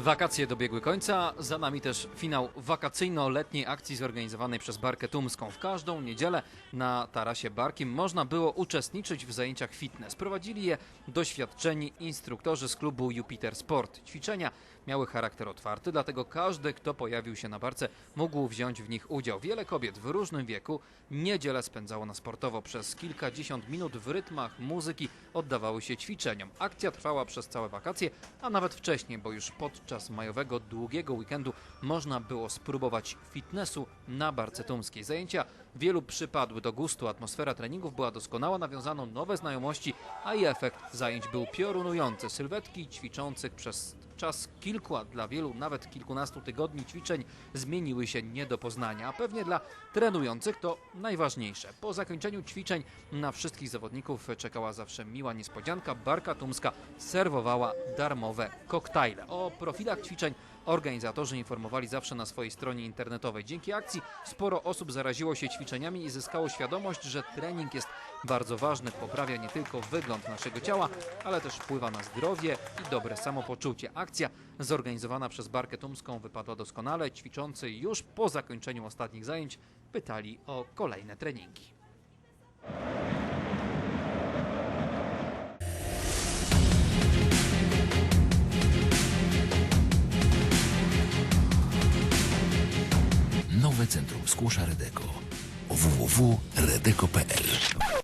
Wakacje dobiegły końca, za nami też finał wakacyjno-letniej akcji zorganizowanej przez Barkę Tumską. W każdą niedzielę na tarasie Barkim można było uczestniczyć w zajęciach fitness. Prowadzili je doświadczeni instruktorzy z klubu Jupiter Sport. Ćwiczenia miały charakter otwarty, dlatego każdy, kto pojawił się na barce, mógł wziąć w nich udział. Wiele kobiet w różnym wieku niedzielę spędzało na sportowo. Przez kilkadziesiąt minut w rytmach muzyki oddawały się ćwiczeniom. Akcja trwała przez całe wakacje, a nawet wcześniej, bo już podczas majowego długiego weekendu można było spróbować fitnessu na Barce Tumskiej. Zajęcia wielu przypadły do gustu, atmosfera treningów była doskonała, nawiązano nowe znajomości, a i efekt zajęć był piorunujący. Sylwetki ćwiczących przez czas kilku, a dla wielu nawet kilkunastu tygodni ćwiczeń zmieniły się nie do poznania, a pewnie dla trenujących to najważniejsze. Po zakończeniu ćwiczeń na wszystkich zawodników czekała zawsze miła niespodzianka. Barka Tumska serwowała darmowe koktajle. O profilach ćwiczeń organizatorzy informowali zawsze na swojej stronie internetowej. Dzięki akcji sporo osób zaraziło się ćwiczeniami i zyskało świadomość, że trening jest bardzo ważny, poprawia nie tylko wygląd naszego ciała, ale też wpływa na zdrowie i dobre samopoczucie. Akcja zorganizowana przez Barkę Tumską wypadła doskonale. Ćwiczący już po zakończeniu ostatnich zajęć pytali o kolejne treningi. Nowe Centrum Skłosza Redeko www.redeko.pl